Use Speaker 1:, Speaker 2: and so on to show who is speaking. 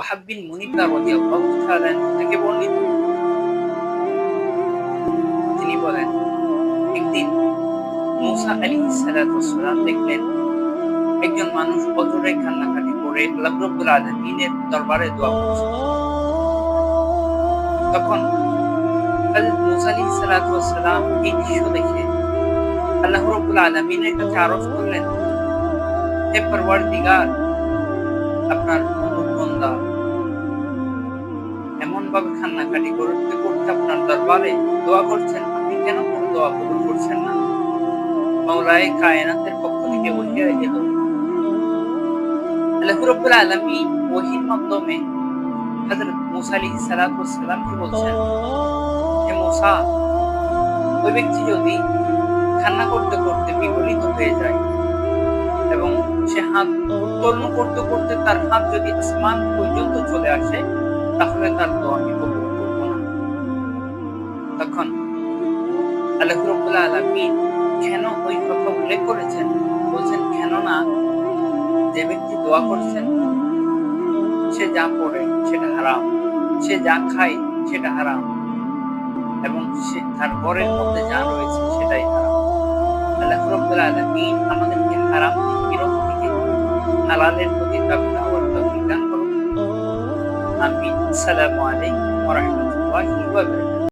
Speaker 1: ওয়াহাব বিন রাদিয়াল্লাহু তাআলা থেকে বর্ণিত। তিনি বলেন, একদিন মুসা আলাইহিস সালাতু ওয়াসসালাম দেখলেন একজন মানুষ অজরে কান্নাকাটি করে আল্লাহ রাব্বুল আলামিনের দরবারে দোয়া করছে। তখন মুসা আলাইহিস সালাতু ওয়াসসালাম এই দৃশ্য দেখে আল্লাহ রাব্বুল আলামিনের কাছে আরজ করলেন, হে পরওয়ারদিগার, আপনার কান্নাকাটি করতে করতে আপনার দরবারে দোয়া করছেন, আপনি কেন কোনো দোয়া কবুল করছেন না? মাওলায়ে কায়নাতের পক্ষ থেকে সালামকে বলছেন হে মুসা, ওই ব্যক্তি যদি কান্না করতে করতে বিগলিত হয়ে যায় এবং সে হাত উত্তোলন করতে করতে তার হাত যদি আসমান পর্যন্ত চলে আসে, তাহলে তার দোয়া আল্লাহ রাব্বুল আলামিন কেন ওই কথা উল্লেখ করেছেন? বলছেন কেন না যে ব্যক্তি দোয়া করছেন, সে যা পড়ে সেটা হারাম। সে যা খায় সেটা হারাম। এবং সে তার ঘরের মধ্যে যা রয়েছে সেটাই হারাম। আল্লাহ রাব্বুল আলামিন আমাদেরকে হারাম বিরত থেকে হালালের প্রতি তাবিদ হওয়ার তৌফিক দান করুন। আমিন। আসসালামু আলাইকুম ওয়া রাহমাতুল্লাহি ওয়া